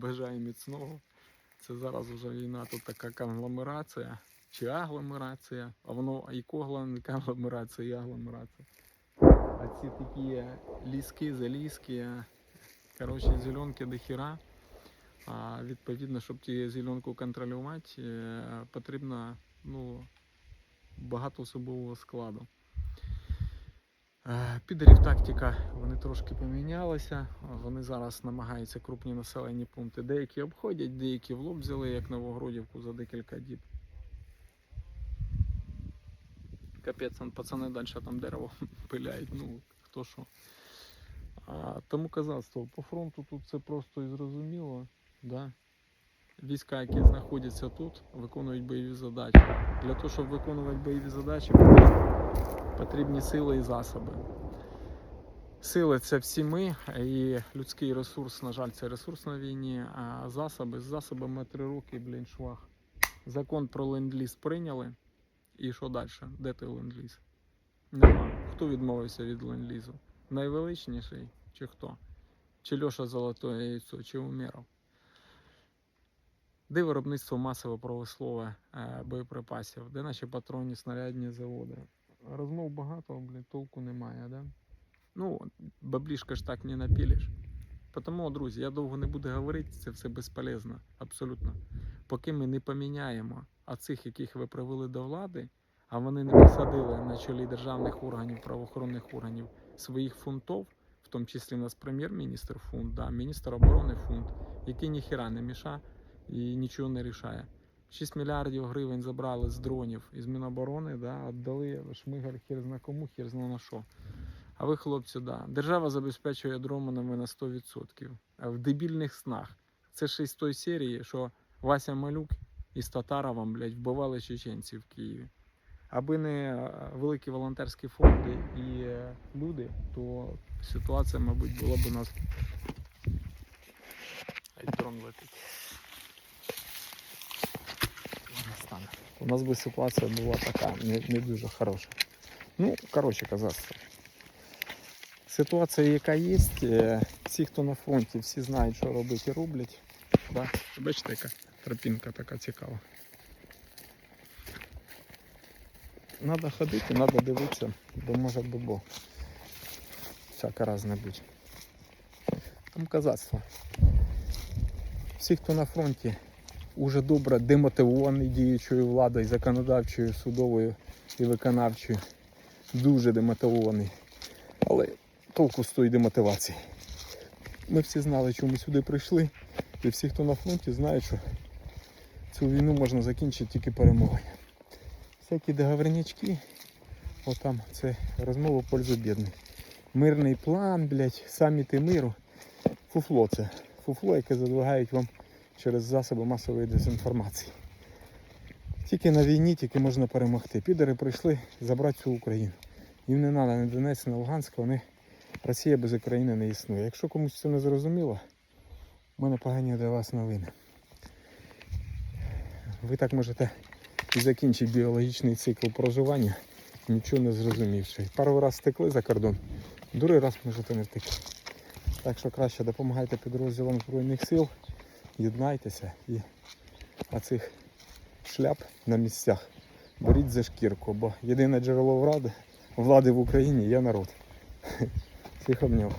Бажаю міцного. Це зараз вже війна, тут така конгломерація чи агломерація, а воно і когла, не і агломерація. А ці такі ліски, залізки, коротше, зеленки до хіра. А відповідно, щоб ті зеленку контролювати, е, потрібно ну, багато особового складу. Е, Підерів тактика вони трошки помінялися. Вони зараз намагаються крупні населені пункти. Деякі обходять, деякі в лоб взяли, як Новогродівку за декілька діб. Капець, пацани далі там дерево пиляють, ну хто що. А, тому казацтво, по фронту тут це просто і зрозуміло. Да? Війська, які знаходяться тут, виконують бойові задачі. Для того, щоб виконувати бойові задачі, потрібні сили і засоби. Сили це всі ми, і людський ресурс, на жаль, це ресурс на війні, а засоби з засобами три роки, блін, швах. Закон про ленд-ліз прийняли. І що далі? Де той ленд-ліз? Нема. Хто відмовився від ленд-лізу? Найвеличніший чи хто? Чи Льоша Золотое яйцо, чи Умеров? Де виробництво масове промислове е, боєприпасів? Де наші патронні снарядні заводи? Розмов багато, блін, толку немає, да? Ну, баблішка ж так не напілиш. Тому, друзі, я довго не буду говорити, це все безполезно, абсолютно. Поки ми не поміняємо, а цих, яких ви привели до влади, а вони не посадили на чолі державних органів, правоохоронних органів своїх фунтов, в тому числі у нас прем'єр-міністр фунт, да, міністр оборони фунт, який ніхіра не міша і нічого не рішає. 6 мільярдів гривень забрали з дронів із Міноборони, да, віддали шмигаль хір зна кому, хір зна на що. А ви, хлопці, да. Держава забезпечує дронами на 100%. В дебільних снах. Це ще із тої серії, що Вася Малюк із Татаровим, блядь, вбивали чеченців в Києві. Аби не е, великі волонтерські фонди і е, люди, то ситуація, мабуть, була б у нас. Дрон летить. Не стане. У нас би ситуація була така, не, не дуже хороша. Ну, коротше, казацтво. Ситуація, яка є, е, всі, хто на фронті, всі знають, що робити і роблять. Да? Бачите, яка тропінка така цікава. Надо ходити, треба дивитися, бо може бо всяке разне бути. Там казацтво. Всі, хто на фронті, уже добре демотивований діючою владою, законодавчою, судовою і виконавчою. Дуже демотивований. Але толку з тої демотивації. Ми всі знали, чому ми сюди прийшли. І всі, хто на фронті, знають, що цю війну можна закінчити тільки перемогою. Всякі договорнячки, отам це розмова пользу бідних. Мирний план, блядь, саміти миру. Фуфло це. Фуфло, яке задвигають вам через засоби масової дезінформації. Тільки на війні, тільки можна перемогти. Підери прийшли забрати всю Україну. Їм не треба ні Донецьк, ні Луганськ, вони Росія без України не існує. Якщо комусь це не зрозуміло, в мене погані для вас новини. Ви так можете закінчити біологічний цикл проживання, нічого не зрозумівши. Пару раз втекли за кордон, другий раз можете не втекти. Так що краще допомагайте підрозділам Збройних сил, єднайтеся і оцих шляп на місцях беріть за шкірку, бо єдине джерело влади, влади в Україні є народ. Всіх обняв.